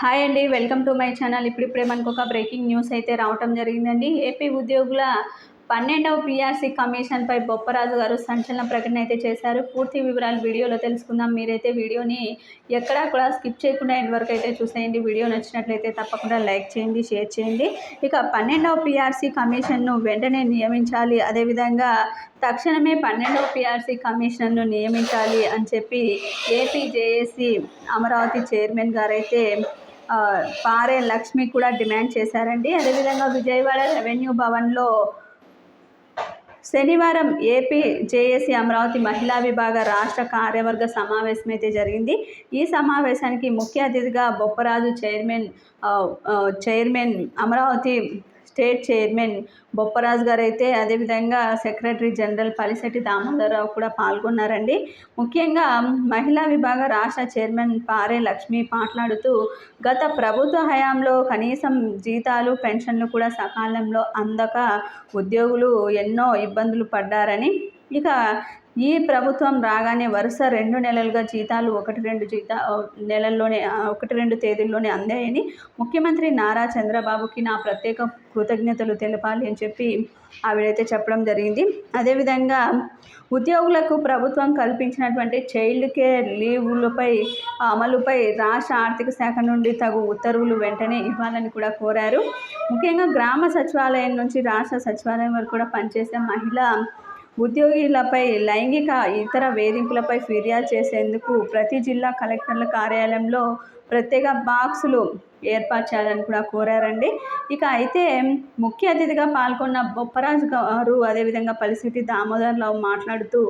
Hi అండి welcome to my channel. ఇప్పుడిప్పుడే మనకు ఒక బ్రేకింగ్ న్యూస్ అయితే రావటం జరిగిందండి. ఏపీ ఉద్యోగుల పన్నెండవ పిఆర్సీ కమిషన్పై బొప్పరాజు గారు సంచలన ప్రకటన అయితే చేశారు. పూర్తి వివరాలు వీడియోలో తెలుసుకుందాం. మీరైతే వీడియోని ఎక్కడా కూడా స్కిప్ చేయకుండా ఎండ్ వరకు అయితే చూసేయండి. వీడియో నచ్చినట్లయితే తప్పకుండా లైక్ చేయండి షేర్ చేయండి. ఇక పన్నెండవ పిఆర్సీ కమిషన్ను వెంటనే నియమించాలి. అదేవిధంగా తక్షణమే పన్నెండవ పిఆర్సీ కమిషన్ను నియమించాలి అని చెప్పి ఏపీ జేఏసీ అమరావతి చైర్మన్ గారైతే పారే లక్ష్మి కూడా డిమాండ్ చేశారండి. అదేవిధంగా విజయవాడ రెవెన్యూ భవన్లో శనివారం ఏపీ జేఏసీ అమరావతి మహిళా విభాగ రాష్ట్ర కార్యవర్గ సమావేశం అయితే జరిగింది. ఈ సమావేశానికి ముఖ్య అతిథిగా Bopparaju chairman chairman Amaravati state chairman Bopparaju గారు అయితే అదేవిధంగా సెక్రటరీ జనరల్ పలిశెట్టి దామోదరరావు కూడా పాల్గొన్నారండి. ముఖ్యంగా మహిళా విభాగ రాష్ట్ర చైర్మన్ పారే లక్ష్మి మాట్లాడుతూ గత ప్రభుత్వ హయాంలో కనీసం జీతాలు పెన్షన్లు కూడా సకాలంలో అందక ఉద్యోగులు ఎన్నో ఇబ్బందులు పడ్డారని. ఇక ఈ ప్రభుత్వం రాగానే వరుస రెండు నెలలుగా జీతాలు ఒకటి రెండు జీతా నెలల్లోనే ఒకటి రెండు తేదీల్లోనే అందాయని ముఖ్యమంత్రి నారా చంద్రబాబుకి నా ప్రత్యేక కృతజ్ఞతలు తెలపాలి అని చెప్పి ఆవిడైతే చెప్పడం జరిగింది. అదేవిధంగా ఉద్యోగులకు ప్రభుత్వం కల్పించినటువంటి చైల్డ్ కేర్ లీవులపై అమలుపై రాష్ట్ర ఆర్థిక శాఖ నుండి తగు ఉత్తర్వులు వెంటనే ఇవ్వాలని కూడా కోరారు. ముఖ్యంగా గ్రామ సచివాలయం నుంచి రాష్ట్ర సచివాలయం వరకు కూడా పనిచేసే మహిళ ఉద్యోగులపై లైంగిక ఇతర వేధింపులపై ఫిర్యాదు చేసేందుకు ప్రతి జిల్లా కలెక్టర్ల కార్యాలయంలో ప్రత్యేక బాక్సులు ఏర్పాటు చేయాలని కూడా కోరారండి. ఇక అయితే ముఖ్య అతిథిగా పాల్గొన్న బొప్పరాజు గారు అదేవిధంగా పలిసిటి దామోదర్రావు మాట్లాడుతూ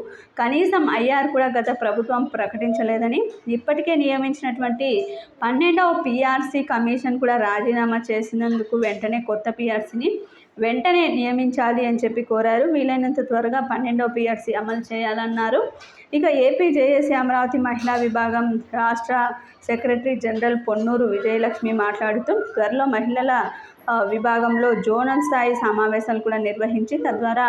కనీసం ఐఆర్ కూడా గత ప్రభుత్వం ప్రకటించలేదని ఇప్పటికే నియమించినటువంటి పన్నెండవ పిఆర్సీ కమిషన్ కూడా రాజీనామా చేసినందుకు వెంటనే కొత్త పిఆర్సీని వెంటనే నియమించాలి అని చెప్పి కోరారు. వీలైనంత త్వరగా పన్నెండవ పిఆర్సీ అమలు చేయాలన్నారు. ఇక ఏపీ జేఏసీ అమరావతి మహిళా విభాగం రాష్ట్ర సెక్రటరీ జనరల్ పొన్నూరు విజయలక్ష్మి మాట్లాడుతూ త్వరలో మహిళల విభాగంలో జోనల్ స్థాయి సమావేశాలు కూడా నిర్వహించి తద్వారా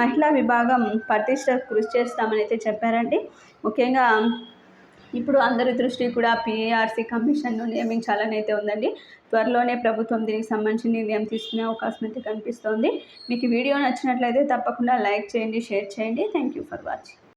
మహిళా విభాగం పటిష్ట కృషి చేస్తామని అయితే చెప్పారండి. ముఖ్యంగా ఇప్పుడు అందరి దృష్టి కూడా పిఏఆర్సీ కమిషన్ను నియమించాలని అయితే ఉందండి. త్వరలోనే ప్రభుత్వం దీనికి సంబంధించి నిర్ణయం తీసుకునే అవకాశం అయితే కనిపిస్తోంది. మీకు వీడియో నచ్చినట్లయితే తప్పకుండా లైక్ చేయండి షేర్ చేయండి. Thank you for watching